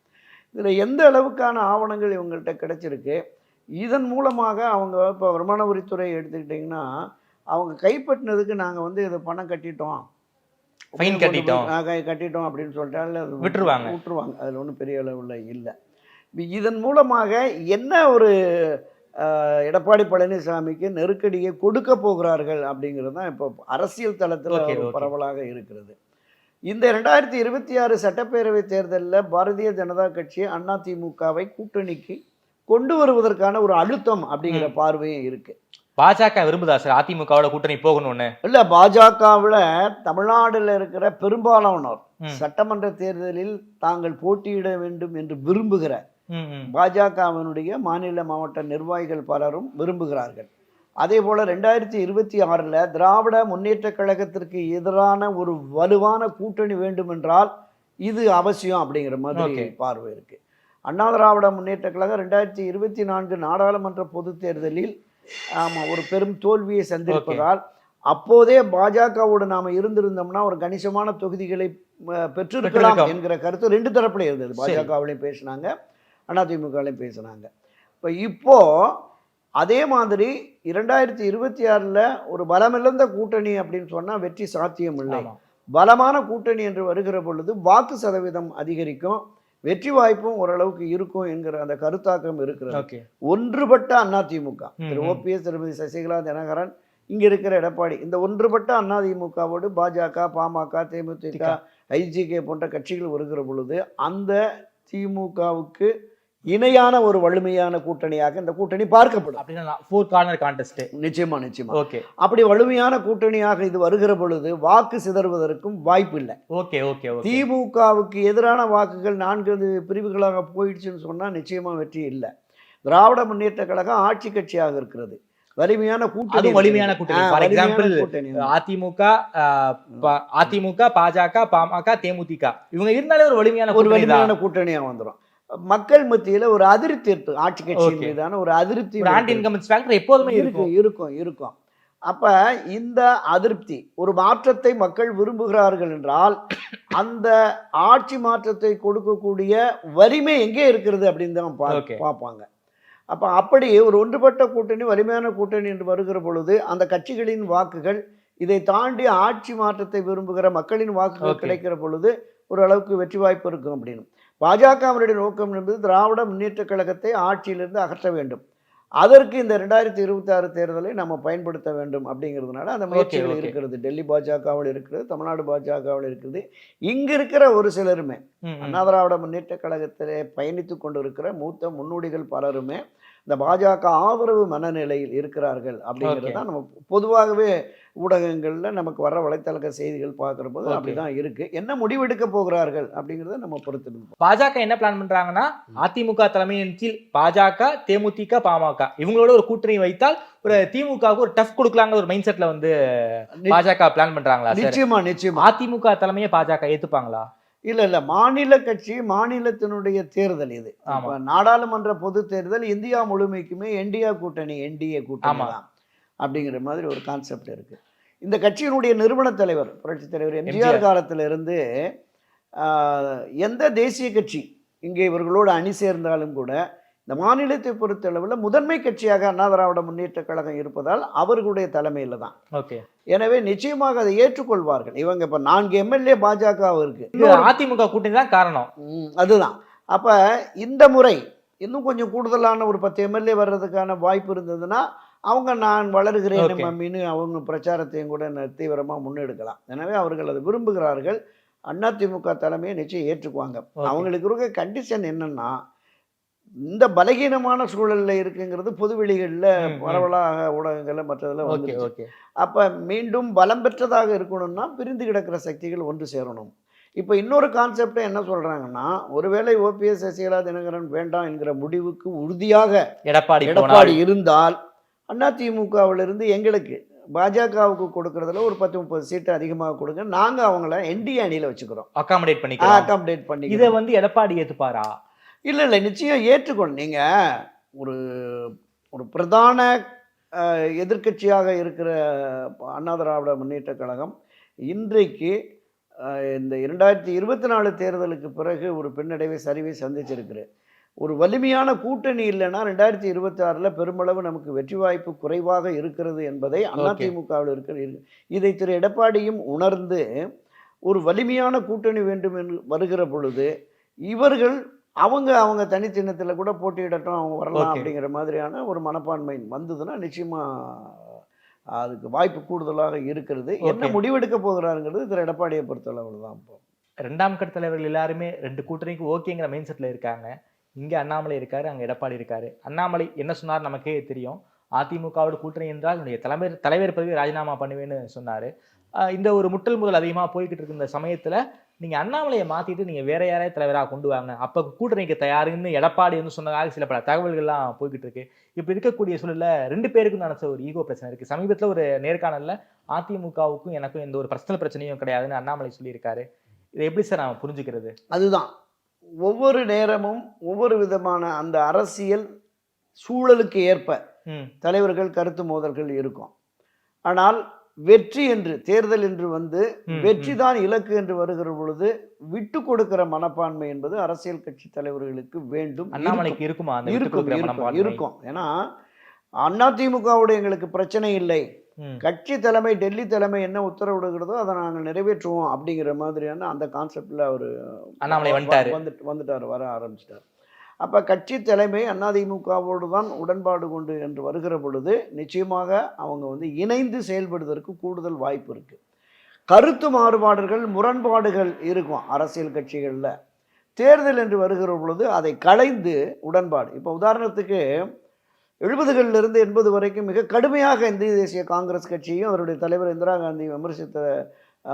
இதில் எந்த அளவுக்கான ஆவணங்கள் இவங்கள்ட்ட கிடைச்சிருக்கு? இதன் மூலமாக அவங்க இப்போ வருமான வரித்துறை எடுத்துக்கிட்டிங்கன்னா அவங்க கைப்பற்றினதுக்கு நாங்கள் வந்து இது பணம் கட்டிட்டோம். Fine கட்டிட்டோம். கட்டிட்டோம் அப்படின்னு சொல்லிட்டால் அது விட்டுருவாங்க. விட்டுருவாங்க. அதில் ஒன்றும் பெரிய அளவில் இல்லை. இதன் மூலமாக என்ன ஒரு எடப்பாடி பழனிசாமிக்கு நெருக்கடியை கொடுக்க போகிறார்கள் அப்படிங்கிறது தான் இப்போ அரசியல் தளத்தில். பரவலாக இருக்கிறது இந்த ரெண்டாயிரத்தி இருபத்தி ஆறு சட்டப்பேரவை தேர்தலில் பாரதிய ஜனதா கட்சி அதிமுகவை கூட்டணிக்கு கொண்டு வருவதற்கான ஒரு அழுத்தம் அப்படிங்கிற. பார்வையும் இருக்கு பாஜக விரும்புதா சார் அதிமுகவோட கூட்டணி போகணும்னு இல்ல பாஜகவில் தமிழ்நாடுல இருக்கிற பெரும்பாலானோர். சட்டமன்ற தேர்தலில் தாங்கள் போட்டியிட வேண்டும் என்று விரும்புகிற. பாஜகவினுடைய மாநில மாவட்ட நிர்வாகிகள் பலரும் விரும்புகிறார்கள் அதே போல ரெண்டாயிரத்தி இருபத்தி ஆறில் திராவிட முன்னேற்ற கழகத்திற்கு எதிரான ஒரு வலுவான கூட்டணி வேண்டுமென்றால் இது அவசியம் அப்படிங்கிற மாதிரி. பார்வை இருக்கு அண்ணா திராவிட முன்னேற்ற கழகம் ரெண்டாயிரத்தி இருபத்தி நான்கு நாடாளுமன்ற பொதுத் தேர்தலில் ஆமா ஒரு பெரும் தோல்வியை சந்திருப்பதால் அப்போதே பாஜகவோடு நாம இருந்திருந்தோம்னா ஒரு கணிசமான தொகுதிகளை பெற்றிருக்கலாம். என்கிற கருத்து ரெண்டு தரப்புல இருந்தது. பாஜகவிலையும் பேசினாங்க அதிமுகவிலையும் பேசினாங்க. இப்போ இப்போ அதே மாதிரி இரண்டாயிரத்தி இருபத்தி ஆறில் ஒரு பலமிழந்த கூட்டணி அப்படின்னு சொன்னா வெற்றி சாத்தியம் இல்லை. பலமான கூட்டணி என்று வருகிற பொழுது வாக்கு சதவீதம் அதிகரிக்கும் வெற்றி வாய்ப்பும் ஓரளவுக்கு இருக்கும் என்கிற அந்த கருத்தாக்கம் இருக்கிறது. ஒன்றுபட்ட அதிமுக திரு. ஓபிஎஸ் திருமதி சசிகலா தினகரன் இங்க இருக்கிற எடப்பாடி இந்த ஒன்றுபட்ட அதிமுகவோடு பாஜக பாமக தேமுதிக ஐஜிகே போன்ற கட்சிகள் வருகிற பொழுது அந்த திமுகவுக்கு இணையான ஒரு வலிமையான கூட்டணியாக இந்த கூட்டணி பார்க்கப்படும். அப்படின்னா ஃபோர் கார்னர் கான்டெஸ்ட் நிச்சயமா நிச்சயமா. ஓகே அப்படி வலிமையான கூட்டணியாக இது வருகிற பொழுது வாக்கு சிதறுவதற்கும் வாய்ப்பு இல்லை. ஓகே ஓகே திமுகவுக்கு எதிரான வாக்குகள் நான்கு பிரிவுகளாக போயிடுச்சுன்னு சொன்னா நிச்சயமா வெற்றி இல்லை. திராவிட முன்னேற்ற கழகம் ஆட்சி கட்சியாக இருக்கிறது. வலிமையான கூட்டணி வலிமையான கூட்டணி. example, கூட்டணி. அதிமுக அதிமுக பாஜக பாமக தேமுதிக. இவங்க இருந்தாலே ஒரு வலிமையான ஒரு வலிமையான தான். கூட்டணியா வந்துரும். மக்கள் மத்தியில ஒரு அதிருப்தி இருக்கு ஆட்சி Okay. மீதான ஒரு அதிருப்தி எப்போதுமே இருக்கும் இருக்கும் இருக்கும் அப்ப இந்த அதிருப்தி ஒரு மாற்றத்தை மக்கள் விரும்புகிறார்கள் என்றால் அந்த ஆட்சி மாற்றத்தை கொடுக்கக்கூடிய வலிமை எங்கே இருக்கிறது அப்படின்னு தான். பார்ப்பாங்க அப்ப அப்படி ஒரு ஒன்றுபட்ட கூட்டணி வலிமையான கூட்டணி என்று வருகிற பொழுது அந்த கட்சிகளின் வாக்குகள் இதை தாண்டி ஆட்சி மாற்றத்தை விரும்புகிற மக்களின் வாக்குகள். கிடைக்கிற பொழுது ஓரளவுக்கு வெற்றி வாய்ப்பு இருக்கும் அப்படின்னு பாஜகவினுடைய நோக்கம் என்பது திராவிட முன்னேற்ற கழகத்தை ஆட்சியிலிருந்து அகற்ற வேண்டும் அதற்கு இந்த ரெண்டாயிரத்தி இருபத்தி ஆறு தேர்தலை நம்ம பயன்படுத்த வேண்டும் அப்படிங்கிறதுனால அந்த முயற்சிகள். இருக்கிறது டெல்லி பாஜகவில் இருக்கிறது தமிழ்நாடு பாஜகவில் இருக்குது இங்க இருக்கிற ஒரு சிலருமே. அண்ணா திராவிட முன்னேற்ற கழகத்திலே பயணித்து கொண்டிருக்கிற மூத்த முன்னோடிகள் பலருமே இந்த பாஜக ஆதரவு மனநிலையில் இருக்கிறார்கள் அப்படிங்கிறது. தான் நம்ம பொதுவாகவே ஊடகங்கள்ல நமக்கு வர வலைத்தள செய்திகள் பார்க்குற போது Okay. அப்படிதான் இருக்கு. என்ன முடிவெடுக்க போகிறார்கள் அப்படிங்கிறத நம்ம பொறுத்து பாஜக என்ன பிளான் பண்றாங்கன்னா அதிமுக தலைமையின் கீழ் பாஜக தேமுதிக பாமக இவங்களோட ஒரு கூட்டணி வைத்தால் ஒரு திமுகவுக்கு ஒரு டஃப் கொடுக்கலாங்கிற ஒரு மைண்ட் செட்ல வந்து பாஜக பிளான் பண்றாங்களா நிச்சயமா நிச்சயமா. அதிமுக தலைமையை பாஜக ஏத்துப்பாங்களா? இல்ல இல்ல. மாநில கட்சி மாநிலத்தினுடைய தேர்தல் இது. நாடாளுமன்ற பொது தேர்தல் இந்தியா முழுமைக்குமே என்டிஏ கூட்டணி என்டிஏ கூட்டணி. தான். அப்படிங்கிற மாதிரி ஒரு கான்செப்ட் இருக்கு. இந்த கட்சியினுடைய நிறுவன தலைவர் புரட்சி தலைவர் எம்ஜிஆர் MGR. காலத்துல இருந்து ஆஹ், எந்த தேசிய கட்சி இங்கே இவர்களோடு அணி சேர்ந்தாலும் கூட இந்த மாநிலத்தை பொறுத்தளவில் முதன்மை கட்சியாக அண்ணா திராவிட முன்னேற்ற கழகம் இருப்பதால் அவர்களுடைய தலைமையில தான். ஓகே. எனவே நிச்சயமாக அதை ஏற்றுக்கொள்வார்கள். இவங்க இப்ப நான்கு எம்எல்ஏ பாஜக இருக்கு இது அதிமுக கூட்டணி தான் காரணம். அதுதான். அப்ப இந்த முறை இன்னும் கொஞ்சம் கூடுதலான ஒரு பத்து எம்எல்ஏ வர்றதுக்கான வாய்ப்பு இருந்ததுன்னா அவங்க நான் வளருகிறேன். மம்மின்னு அவங்க பிரச்சாரத்தையும் கூட ந- தீவிரமா முன்னெடுக்கலாம். எனவே அவர்கள் அதை விரும்புகிறார்கள். அதிமுக தலைமையை நிச்சயம் ஏற்றுக்குவாங்க. அவங்களுக்கு இருக்க கண்டிஷன் என்னன்னா இந்த பலகீனமான சூழல்ல இருக்குங்கிறது பொதுவெளிகளில். பரவலாக ஊடகங்கள்ல மற்றதுல ஓகே வந்து ஓகே. அப்ப மீண்டும் பலம் பெற்றதாக இருக்கணும்னா பிரிந்து கிடக்கிற சக்திகள் ஒன்று சேரணும். இப்போ இன்னொரு கான்செப்ட் என்ன சொல்றாங்கன்னா ஒருவேளை ஓபிஎஸ் சசிகலா தினகரன் வேண்டாம் என்கிற முடிவுக்கு உறுதியாக எடப்பாடி எடப்பாடி இருந்தால் அதிமுகவில் இருந்து எங்களுக்கு பாஜகவுக்கு கொடுக்கறதுல ஒரு பத்து முப்பது சீட்டு அதிகமாக கொடுங்க. நாங்க அவங்கள என்டிஏ அணியில வச்சுக்கிறோம். அகாமடேட் பண்ணிக்கலாம் அகாமடேட் பண்ணி இதை வந்து எடப்பாடி ஏத்துப்பாரா? இல்லை இல்லை நிச்சயம் ஏற்றுக்கொள். நீங்கள் ஒரு ஒரு பிரதான அஹ், எதிர்க்கட்சியாக இருக்கிற அண்ணா திராவிட முன்னேற்ற கழகம் இன்றைக்கு இந்த இரண்டாயிரத்தி இருபத்தி நாலு தேர்தலுக்கு பிறகு ஒரு பின்னடைவை சரிவை சந்திச்சிருக்குது ஒரு வலிமையான கூட்டணி இல்லைன்னா ரெண்டாயிரத்தி இருபத்தி ஆறில் பெருமளவு நமக்கு வெற்றி வாய்ப்பு குறைவாக இருக்கிறது என்பதை அதிமுகவில் இருக்கிற இருக்கு. இதை திரு எடப்பாடியும் உணர்ந்து ஒரு வலிமையான கூட்டணி வேண்டும் என்று வருகிற பொழுது இவர்கள் அவங்க அவங்க தனிச்சின்னத்தில் கூட போட்டியிடட்டும் அவங்க வரலாம். அப்படிங்கிற மாதிரியான ஒரு மனப்பான்மை வந்ததுன்னா நிச்சயமா அதுக்கு வாய்ப்பு கூடுதலாக இருக்கிறது என்ன. முடிவெடுக்க போகிறாருங்கிறது திரு எடப்பாடியை பொறுத்தளவில் தான் இப்போ ரெண்டாம் கட்ட தலைவர்கள் எல்லாருமே ரெண்டு கூட்டணிக்கு ஓகேங்கிற மைண்ட் செட்ல இருக்காங்க இங்கே அண்ணாமலை இருக்காரு அங்கே எடப்பாடி இருக்காரு. அண்ணாமலை என்ன சொன்னார் நமக்கே தெரியும். அதிமுகவோட கூட்டணி என்றால் என்னுடைய தலைமை தலைவர் பதவி ராஜினாமா பண்ணுவேன்னு சொன்னார். இந்த ஒரு முட்டல் முதல் அதிகமாக போய்கிட்டு இருக்க இந்த சமயத்தில் நீங்கள் அண்ணாமலையை மாற்றிட்டு நீங்கள் வேற யாரையும் தலைவராக கொண்டு வாங்க. அப்போ கூட்டணிக்கு தயாருன்னு எடப்பாடி வந்து சொன்னதாக சில பல தகவல்கள்லாம் போய்கிட்டு இருக்கு. இப்போ இருக்கக்கூடிய சூழலில் ரெண்டு பேருக்கும் நினச்ச ஒரு ஈகோ பிரச்சனை இருக்குது சமீபத்தில் ஒரு நேர்காணலில் அதிமுகவுக்கும் எனக்கும் எந்த ஒரு பர்சனல் பிரச்சனையும் கிடையாதுன்னு அண்ணாமலை சொல்லியிருக்காரு. இதை எப்படி சார் நான் புரிஞ்சுக்கிறது? அதுதான். ஒவ்வொரு நேரமும் ஒவ்வொரு விதமான அந்த அரசியல் சூழலுக்கு ஏற்ப தலைவர்கள் கருத்து மோதல்கள் இருக்கும். ஆனால் வெற்றி என்று தேர்தல் என்று வந்து வெற்றி தான் இலக்கு என்று வருகிற பொழுது விட்டு கொடுக்கிற மனப்பான்மை என்பது அரசியல் கட்சி தலைவர்களுக்கு வேண்டும். அண்ணாமலைக்கு இருக்குமா. இருக்கும்? இருக்கும், ஏன்னா அதிமுகவோட எங்களுக்கு பிரச்சனை இல்லை. கட்சி தலைமை டெல்லி தலைமை என்ன உத்தரவிடுகிறதோ அதை நாங்கள் நிறைவேற்றுவோம் அப்படிங்கிற மாதிரியான அந்த கான்செப்ட்ல அவர் அண்ணாமலை வந்துட்டாரு. வந்துட்டு வந்துட்டார் வர ஆரம்பிச்சிட்டார். அப்ப கட்சி தலைமை அதிமுகவோடு தான் உடன்பாடு கொண்டு என்று வருகிற பொழுது நிச்சயமாக அவங்க வந்து இணைந்து செயல்படுவதற்கு கூடுதல் வாய்ப்பு இருக்கு. கருத்து மாறுபாடுகள் முரண்பாடுகள் இருக்கும் அரசியல் கட்சிகள்ல. தேர்தல் என்று வருகிற பொழுது அதை களைந்து உடன்பாடு. இப்போ உதாரணத்துக்கு எழுபதுகளில் இருந்து எண்பது வரைக்கும் மிக கடுமையாக இந்திய தேசிய காங்கிரஸ் கட்சியும் அவருடைய தலைவர் இந்திரா காந்தி விமர்சித்த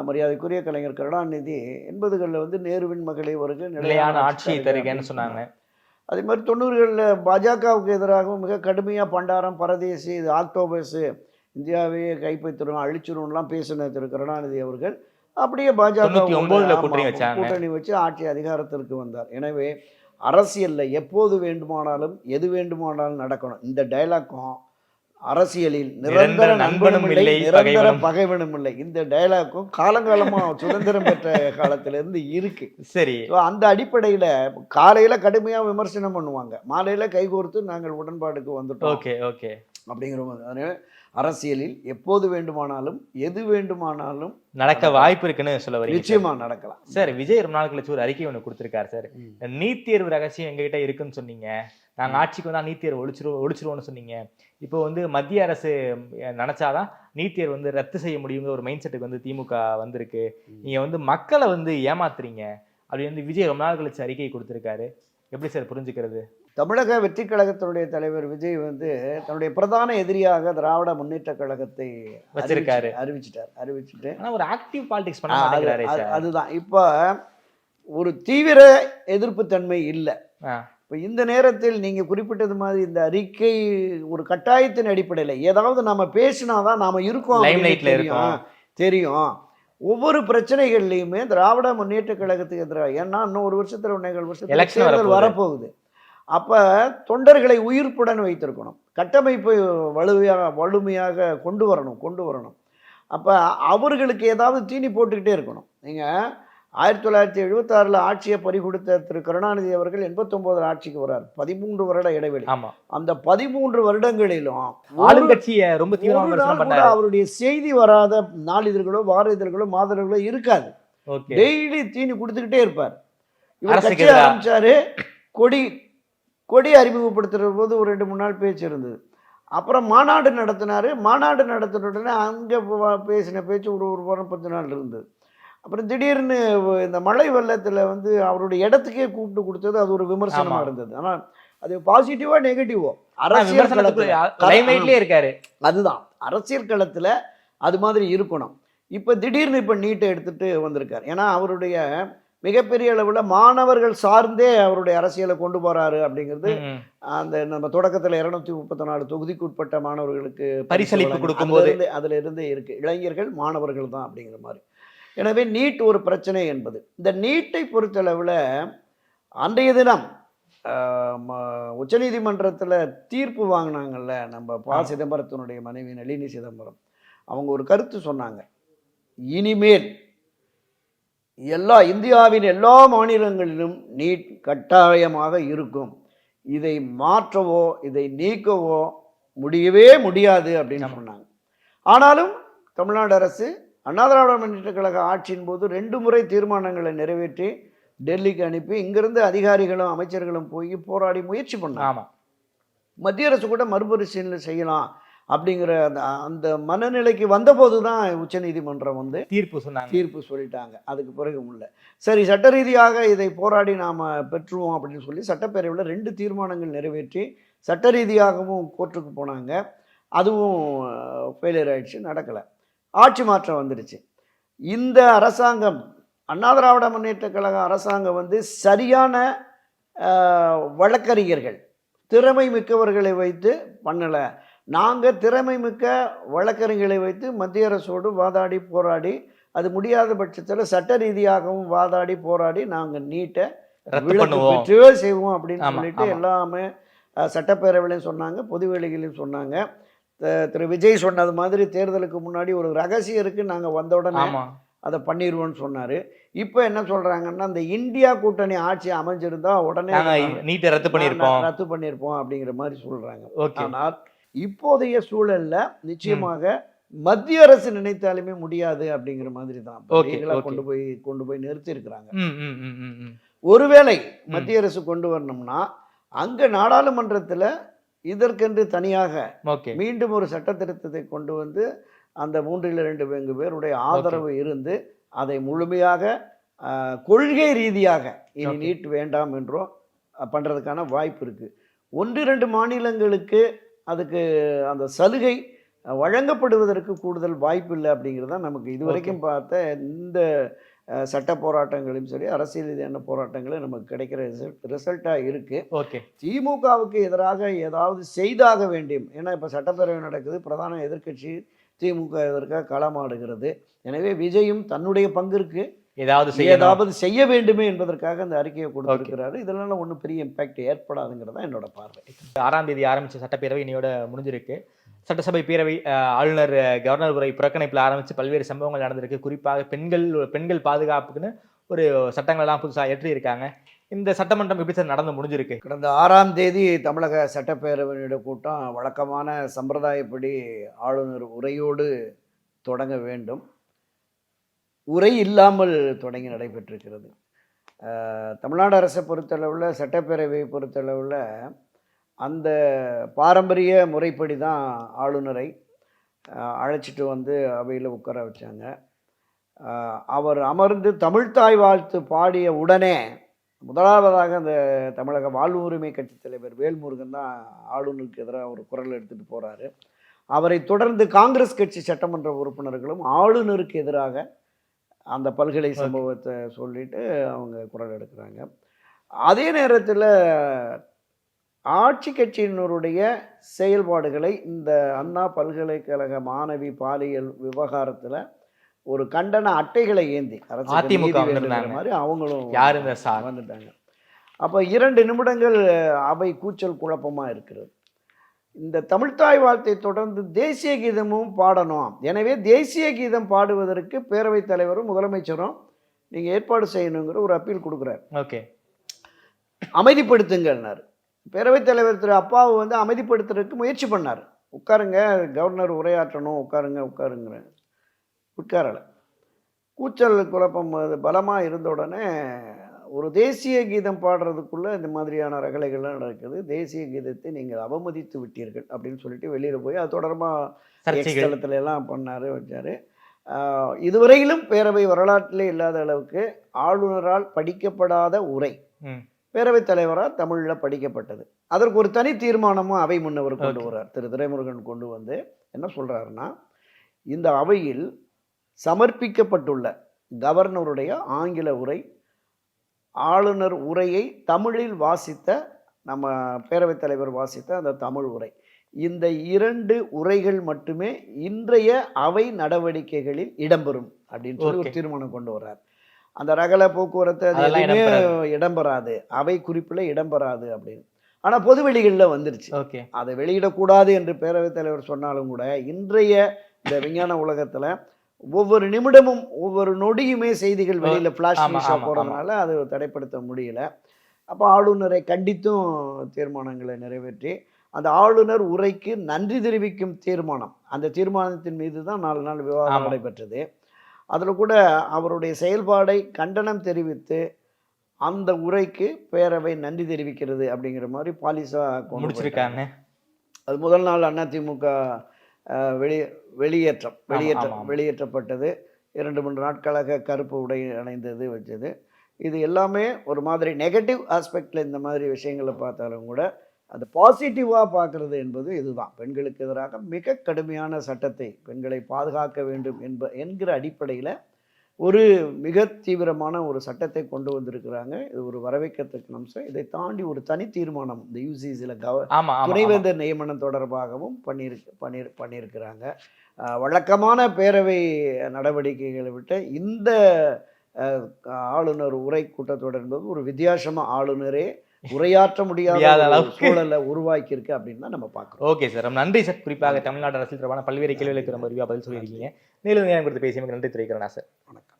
மரியாதைக்குரிய கலைஞர் கருணாநிதி எண்பதுகளில் வந்து நேருவின் மகளே வருக நிலையான ஆட்சியை தருக தருகன்னு சொன்னாங்க. அதே மாதிரி தொண்ணூறுகளில் பாஜகவுக்கு எதிராகவும் மிக கடுமையாக பண்டாரம் பரதேசி இது ஆக்டோபஸ் இந்தியாவையே கைப்பற்றிடும் அழிச்சிரும்லாம் பேசின திரு கருணாநிதி அவர்கள். அப்படியே பாஜக. கூட்டணி வச்சு ஆட்சி அதிகாரத்திற்கு வந்தார். எனவே அரசியல்ல எப்போது வேண்டுமானாலும் எது வேண்டுமானாலும் நடக்கணும். இந்த டைலாக்கும் அரசியலில் நிரந்தர நண்பனும் இல்லை நிரந்தர பகைவனும். இல்லை. இந்த டைலாக்கும் காலங்காலமா சுதந்திரம் பெற்ற காலத்துல இருந்து இருக்கு. சரி. அந்த அடிப்படையில் காலையில் கடுமையாக விமர்சனம் பண்ணுவாங்க. மாலையில் கைகோர்த்து நாங்கள் உடன்பாடுக்கு வந்துட்டோம். Okay okay. அப்படிங்கிற மாதிரி. அரசியலில் எப்போது வேண்டுமானாலும் எது வேண்டுமானாலும் நடக்க வாய்ப்பு இருக்குன்னு சொல்ல வரீங்க. நிச்சயமா நடக்கலாம். சார் விஜய் ரொம்ப நாள் கழிச்சு ஒரு அறிக்கை ஒன்று கொடுத்திருக்காரு சார். நீட் தேர்வு ரகசியம் எங்ககிட்ட இருக்குன்னு சொன்னீங்க. நாங்க ஆட்சிக்கு வந்தா நீட் தேர்வு ஒழிச்சிருவோம் ஒழிச்சிருவோம்னு சொன்னீங்க. இப்போ வந்து மத்திய அரசு நினைச்சாதான் நீட் தேர்வு வந்து ரத்து செய்ய முடியுங்கிற ஒரு மைண்ட் செட்டுக்கு வந்து திமுக வந்திருக்கு. நீங்க வந்து மக்களை வந்து ஏமாத்துறீங்க. அப்படி வந்து விஜய் ரொம்ப நாள் கழிச்சு அறிக்கை கொடுத்திருக்காரு. எப்படி சார் புரிஞ்சுக்கிறது? தமிழக வெற்றி கழகத்தினுடைய தலைவர் விஜய் வந்து தன்னுடைய பிரதான எதிரியாக திராவிட முன்னேற்ற கழகத்தை வச்சிருக்காரு. அறிவிச்சு- அறிவிச்சிட்டார். அறிவிச்சுட்டு. ஒரு ஆக்டிவ் பாலிடிக்ஸ் பண்ண அதுதான். இப்போ ஒரு தீவிர எதிர்ப்பு தன்மை இல்லை. இப்போ இந்த நேரத்தில் நீங்க குறிப்பிட்டது மாதிரி இந்த அறிக்கை ஒரு கட்டாயத்தின் அடிப்படையில் ஏதாவது நாம பேசினாதான் நாம இருக்கோம் தெரியும். தெரியும். ஒவ்வொரு பிரச்சனைகள்லையுமே திராவிட முன்னேற்ற கழகத்துக்கு எதிராக ஏன்னா இன்னும் ஒரு வருஷத்துல தேர்தல் வரப்போகுது. அப்ப தொண்டர்களை உயிர்ப்புடன் வைத்திருக்கணும். கட்டமைப்பை வலுவையாக வலிமையாக கொண்டு வரணும் கொண்டு வரணும். அப்ப அவர்களுக்கு ஏதாவது தீனி போட்டுக்கிட்டே இருக்கணும். நீங்க ஆயிரத்தி தொள்ளாயிரத்தி எழுபத்தாறில் ஆட்சியை பறிகொடுத்த திரு கருணாநிதி அவர்கள் எண்பத்தொம்போதில் ஆட்சிக்கு வர்றார். பதிமூன்று வருட இடைவெளி. அந்த பதிமூன்று வருடங்களிலும் ஆளுங்கட்சிய ரொம்ப அவருடைய செய்தி வராத நாளிதழ்களோ வார இதழ்களோ மாதர்களோ இருக்காது. டெய்லி தீனி கொடுத்துக்கிட்டே இருப்பார். இவர் கட்சி. ஆரம்பிச்சாரு கொடி கொடி அறிமுகப்படுத்துற போது ஒரு ரெண்டு மூணு நாள் பேச்சு இருந்தது. அப்புறம் மாநாடு நடத்தினாரு. மாநாடு நடத்தின உடனே அங்கே பேசின பேச்சு ஒரு ஒரு வாரம் பத்து நாள் இருந்தது. அப்புறம் திடீர்னு இந்த மழை வெள்ளத்தில் வந்து அவருடைய இடத்துக்கே கூப்பிட்டு கொடுத்தது அது ஒரு விமர்சனமா ஆமா. இருந்தது. ஆனால் அது பாசிட்டிவா நெகட்டிவோ அரசியல் களத்துல- இருக்காரு. அதுதான். அரசியல் களத்தில் அது மாதிரி இருக்கணும். இப்போ திடீர்னு இப்போ நீட்டை எடுத்துட்டு வந்திருக்கார். ஏன்னா அவருடைய மிகப்பெரிய அளவில் மாணவர்கள் சார்ந்தே அவருடைய அரசியலை கொண்டு போறாரு அப்படிங்கிறது. அந்த நம்ம தொடக்கத்தில் இருநூத்தி முப்பத்தி நாலு தொகுதிக்கு உட்பட்ட மாணவர்களுக்கு பரிசளிப்பு கொடுக்கும்போது. அதுல இருந்து- இருக்கு இளைஞர்கள் மாணவர்கள் தான் அப்படிங்கிற மாதிரி எனவே நீட் ஒரு பிரச்சனை என்பது இந்த நீட்டை பொறுத்தளவில் அன்றைய தினம் உச்சநீதிமன்றத்தில் தீர்ப்பு வாங்கினாங்கல்ல நம்ம ப. சிதம்பரத்தினுடைய மனைவி நளினி சிதம்பரம் அவங்க ஒரு கருத்து சொன்னாங்க இனிமேல் எல்லா இந்தியாவின் எல்லா மாநிலங்களிலும் நீட் கட்டாயமாக இருக்கும். இதை மாற்றவோ இதை நீக்கவோ முடியவே முடியாது அப்படின்னு சொன்னாங்க. ஆனாலும் தமிழ்நாடு அரசு அண்ணா திராவிட முன்னேற்ற கழக ஆட்சியின் போது ரெண்டு முறை தீர்மானங்களை நிறைவேற்றி டெல்லிக்கு அனுப்பி இங்கிருந்து அதிகாரிகளும் அமைச்சர்களும் போய் போராடி முயற்சி பண்ணாங்க. மத்திய அரசு கூட மறுபரிசீலனை செய்யலாம். அப்படிங்கிற அந்த அந்த மனநிலைக்கு வந்தபோது தான் உச்சநீதிமன்றம் வந்து தீர்ப்பு சொன்னாங்க. தீர்ப்பு சொல்லிட்டாங்க. அதுக்கு பிறகு உள்ள. சரி சட்ட ரீதியாக இதை போராடி நாம் பெற்றுவோம் அப்படின்னு சொல்லி சட்டப்பேரவையில் ரெண்டு தீர்மானங்கள் நிறைவேற்றி சட்ட ரீதியாகவும் கோர்ட்டுக்கு போனாங்க. அதுவும் ஃபெயிலியர் ஆயிடுச்சு நடக்கலை. ஆட்சி மாற்றம் வந்துடுச்சு. இந்த அரசாங்கம் அண்ணா திராவிட முன்னேற்ற கழக அரசாங்கம் வந்து சரியான வழக்கறிஞர்கள் திறமை மிக்கவர்களை வைத்து பண்ணலை. நாங்கள் திறமை மிக்க வழக்கறிஞர்களை வைத்து மத்திய அரசோடு வாதாடி போராடி அது முடியாத பட்சத்தில் சட்ட ரீதியாகவும் வாதாடி போராடி நாங்கள் நீட்டை செய்வோம் அப்படின்னு சொல்லிட்டு. எல்லாமே சட்டப்பேரவையிலையும் சொன்னாங்க பொதுவெளிகளையும் சொன்னாங்க. திரு விஜய் சொன்னது மாதிரி தேர்தலுக்கு முன்னாடி ஒரு ரகசியம் இருக்கு நாங்கள் வந்த உடனே ஆமா. அதை பண்ணிடுவோம்னு சொன்னார். இப்போ என்ன சொல்றாங்கன்னா இந்த இந்தியா கூட்டணி ஆட்சி அமைஞ்சிருந்தா உடனே நீட்டை ரத்து பண்ணியிருப்போம். ரத்து பண்ணியிருப்போம் அப்படிங்கிற மாதிரி சொல்றாங்க. ஓகே. ஆனால் இப்போதைய சூழல்ல நிச்சயமாக மத்திய அரசு நினைத்தாலுமே முடியாது அப்படிங்கிற மாதிரி தான். கொண்டு போய் கொண்டு போய் நிறுத்தி இருக்கிறாங்க ஒருவேளை மத்திய அரசு கொண்டு வரணும்னா அங்க நாடாளுமன்றத்துல இதற்கென்று தனியாக மீண்டும் ஒரு சட்ட திருத்தத்தை கொண்டு வந்து அந்த மூன்றில் இரண்டு பங்கு பேருடைய ஆதரவு இருந்து அதை முழுமையாக கொள்கை ரீதியாக இனி. நீட் வேண்டாம் என்றோ அஹ், பண்றதுக்கான வாய்ப்பு இருக்கு. ஒன்று இரண்டு மாநிலங்களுக்கு அதுக்கு அந்த சலுகை வழங்கப்படுவதற்கு கூடுதல் வாய்ப்பு இல்லை அப்படிங்கிறது தான் நமக்கு இதுவரைக்கும் பார்த்த இந்த சட்ட போராட்டங்களும் சரி அரசியல் ரீதியான போராட்டங்களும் நமக்கு கிடைக்கிற ரிசல்ட் ரிசல்ட்டாக இருக்குது ஓகே. திமுகவுக்கு எதிராக ஏதாவது செய்தாக வேண்டும். ஏன்னா இப்போ சட்டப்பேரவை நடக்குது பிரதான எதிர்க்கட்சி திமுக எதிர்க்க களமாடுகிறது. எனவே விஜயும் தன்னுடைய பங்கிற்கு ஏதாவது செய்யணும். ஏதாவது செய்ய வேண்டுமே என்பதற்காக அந்த அறிக்கையை கொடுத்திருக்கிறாரு. இதனால ஒன்றும் பெரிய இம்பாக்ட் ஏற்படாதுங்கிறது தான் என்னோட பார்வை. ஆறாம் தேதி ஆரம்பிச்ச சட்டப்பேரவை இன்னையோட முடிஞ்சிருக்கு. சட்டசபை பேரவை ஆளுநர் கவர்னர் உரை புறக்கணிப்பில் ஆரம்பிச்சு பல்வேறு சம்பவங்கள் நடந்திருக்கு. குறிப்பாக பெண்கள் பெண்கள் பாதுகாப்புக்குன்னு ஒரு சட்டங்கள்லாம் புதுசாக ஏற்றி இருக்காங்க இந்த சட்டமன்றம் எப்படி சார் நடந்து முடிஞ்சிருக்கு? கடந்த ஆறாம் தேதி தமிழக சட்டப்பேரவையினுடைய கூட்டம் வழக்கமான சம்பிரதாயப்படி ஆளுநர் உரையோடு தொடங்க வேண்டும். உரை இல்லாமல் தொடங்கி நடைபெற்றிருக்கிறது. தமிழ்நாடு அரசை பொறுத்தளவில் சட்டப்பேரவையை பொறுத்தளவில் அந்த பாரம்பரிய முறைப்படி தான் ஆளுநரை அழைச்சிட்டு வந்து அவையில் உட்கார வச்சாங்க. அவர் அமர்ந்து தமிழ்த்தாய் வாழ்த்து பாடிய உடனே முதலாவதாக அந்த தமிழக வாழ்வு உரிமை கட்சி தலைவர் வேல்முருகன் தான் ஆளுநருக்கு எதிராக ஒரு குரல் எடுத்துகிட்டு போகிறாரு அவரை தொடர்ந்து காங்கிரஸ் கட்சி சட்டமன்ற உறுப்பினர்களும் ஆளுநருக்கு எதிராக அந்த பல்கலை சம்பவத்தை சொல்லிட்டு அவங்க குரல் எடுக்கிறாங்க. அதே நேரத்தில் ஆட்சி கட்சியினருடைய செயல்பாடுகளை இந்த அண்ணா பல்கலைக்கழக மாணவி பாலியல் விவகாரத்தில் ஒரு கண்டன அட்டைகளை ஏந்தி அதிமுக. மாதிரி அவங்களும் யார் வந்துட்டாங்க அப்போ இரண்டு நிமிடங்கள் அவை கூச்சல் குழப்பமாக இருக்கிறது. இந்த தமிழ்த்தாய் வாழ்த்தை தொடர்ந்து தேசிய கீதமும் பாடணும். எனவே தேசிய கீதம் பாடுவதற்கு பேரவைத் தலைவரும் முதலமைச்சரும் நீங்கள் ஏற்பாடு செய்யணுங்கிற ஒரு அப்பீல் கொடுக்குறாரு. ஓகே. அமைதிப்படுத்துங்கள்னார் பேரவைத் தலைவர் திரு அப்பாவு வந்து அமைதிப்படுத்துறதுக்கு முயற்சி பண்ணார். உட்காருங்க கவர்னர் உரையாற்றணும் உட்காருங்க உட்காருங்கிற உட்காரலை. கூச்சல் குழப்பம் பலமாக இருந்த உடனே ஒரு தேசிய கீதம் பாடுறதுக்குள்ள இந்த மாதிரியான ரகலைகள்லாம் நடக்குது. தேசிய கீதத்தை நீங்கள் அவமதித்து விட்டீர்கள் அப்படின்னு சொல்லிட்டு வெளியில் போய் அது தொடர்பாக தளத்துல எல்லாம் பண்ணாரு வச்சாரு. இதுவரையிலும் பேரவை வரலாற்றிலே இல்லாத அளவுக்கு ஆளுநரால் படிக்கப்படாத உரை பேரவைத் தலைவரால் தமிழில் படிக்கப்பட்டது. அதற்கு ஒரு தனி தீர்மானமும் அவை முன்னவர் கொண்டு. வர்றார். திரு துரைமுருகன் கொண்டு வந்து என்ன சொல்றாருன்னா இந்த அவையில் சமர்ப்பிக்கப்பட்டுள்ள கவர்னருடைய ஆங்கில உரை ஆளுநர் உரையை தமிழில் வாசித்த நம்ம பேரவைத் தலைவர் வாசித்த அந்த தமிழ் உரை. இந்த இரண்டு உரைகள் மட்டுமே இன்றைய அவை நடவடிக்கைகளில் இடம்பெறும் அப்படின்னு சொல்லி ஒரு. தீர்மானம் கொண்டு வர்றார். அந்த ரகல போக்குவரத்து அது எதுவுமே இடம்பெறாது. அவை குறிப்பில் இடம்பெறாது அப்படின்னு. ஆனா பொது வெளிகளில் வந்துருச்சு. ஓகே. அதை வெளியிடக்கூடாது என்று பேரவைத் தலைவர் சொன்னாலும் கூட இன்றைய இந்த விஞ்ஞான உலகத்துல ஒவ்வொரு நிமிடமும் ஒவ்வொரு நொடியுமே செய்திகள் வெளியில ஃபிளாஷ் நியூஸாக ஆமா, போறதுனால அது தடைப்படுத்த முடியல. அப்போ ஆளுநரை கண்டித்தும் தீர்மானங்களை நிறைவேற்றி அந்த ஆளுநர் உரைக்கு நன்றி தெரிவிக்கும் தீர்மானம். அந்த தீர்மானத்தின் மீது தான் நாலு நாள் விவாதம். நடைபெற்றது. அதில் கூட அவருடைய செயல்பாடை கண்டனம் தெரிவித்து அந்த உரைக்கு பேரவை நன்றி தெரிவிக்கிறது அப்படிங்கிற மாதிரி பாலிசா கொண்டு. முடிச்சிருக்காங்க அது முதல் நாள் அதிமுக வெளி வெளியேற்றம் வெளியேற்ற. வெளியேற்றப்பட்டது. இரண்டு மூன்று நாட்களாக கருப்பு உடை அணைந்தது வச்சது. இது எல்லாமே ஒரு மாதிரி நெகட்டிவ் ஆஸ்பெக்டில் இந்த மாதிரி விஷயங்களை பார்த்தாலும் கூட அது பாசிட்டிவாக பார்க்கறது என்பது இதுதான். பெண்களுக்கு எதிராக மிக கடுமையான சட்டத்தை பெண்களை பாதுகாக்க வேண்டும் என்ப என்கிற அடிப்படையில் ஒரு மிக தீவிரமான ஒரு சட்டத்தை கொண்டு வந்திருக்கிறாங்க. இது ஒரு வரவேற்கத்தக்க அம்சம். இதை தாண்டி ஒரு தனி தீர்மானம் இந்த யூசிசியில் கவ துணைவேந்தர் நியமனம் தொடர்பாகவும் பண்ணியிருக்கு பண்ணிரு பண்ணியிருக்கிறாங்க வழக்கமான பேரவை நடவடிக்கைகளை விட்ட இந்த ஆளுநர் உரை கூட்டத்தொடர் என்பது ஒரு வித்தியாசமா ஆளுநரே உரையாற்ற முடியாத. சூழலை உருவாக்கி இருக்கு அப்படின்னு தான் நம்ம பார்க்குறோம். Okay sir. ரொம்ப நன்றி சார். குறிப்பாக தமிழ்நாடு அரசியல் தொடர்பான பல்வேறு கேள்விகளுக்கு ரொம்ப பதில் சொல்லியிருக்கீங்க. மேலும் நேரம் கொடுத்து பேசியமைக்கு நன்றி தெரிவிக்கிறேன் சார். வணக்கம்.